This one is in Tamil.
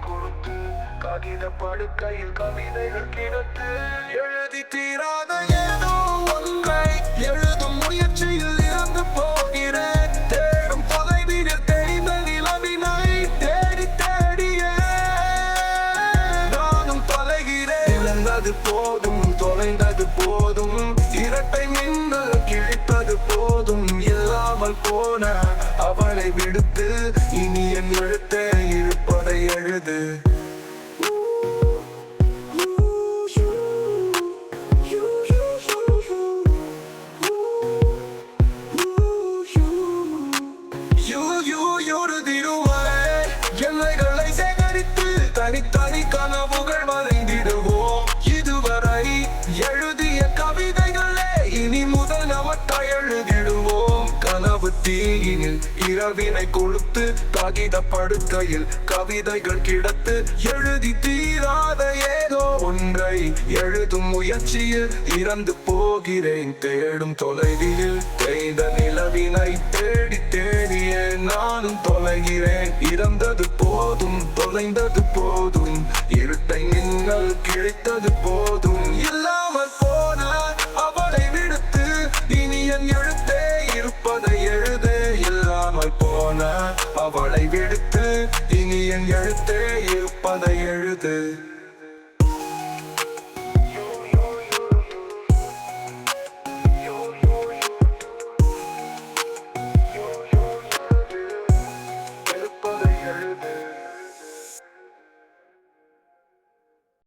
கொடுத்து காகித படுக்கையில் கவிதைகள் கிடத்து எழுதி தொலைகிறேன் போதும் தொலைந்தது போதும் இரட்டை மின்னல் கிழித்தது போதும் இல்லாமல் போன அவளை விடுத்து இனி என் எழுத்தே இருப்பதை எழுது சேகரித்து தனித்தனி கனவுகள் கனவத்தாய் எழுதிடுவோம். கனவு தீயினில் இரவினை கொளுத்து காகித படுக்கையில் கவிதைகள் கிடத்து எழுதி தீராத ஏதோ ஒன்றை எழுதும் முயற்சியில் இறந்து போகிறேன். தேடும் தொலைவில் தேய்ந்த நிலவினை தேடி தேடிய நானும் தொலைகிறேன். இறந்தது போதும் தொலைந்தது போதும். இருட்டை மின்னல் கிழித்தது போதும். அவளை விடுத்து இனி என் எழுத்தே இருப்பதை எழுது.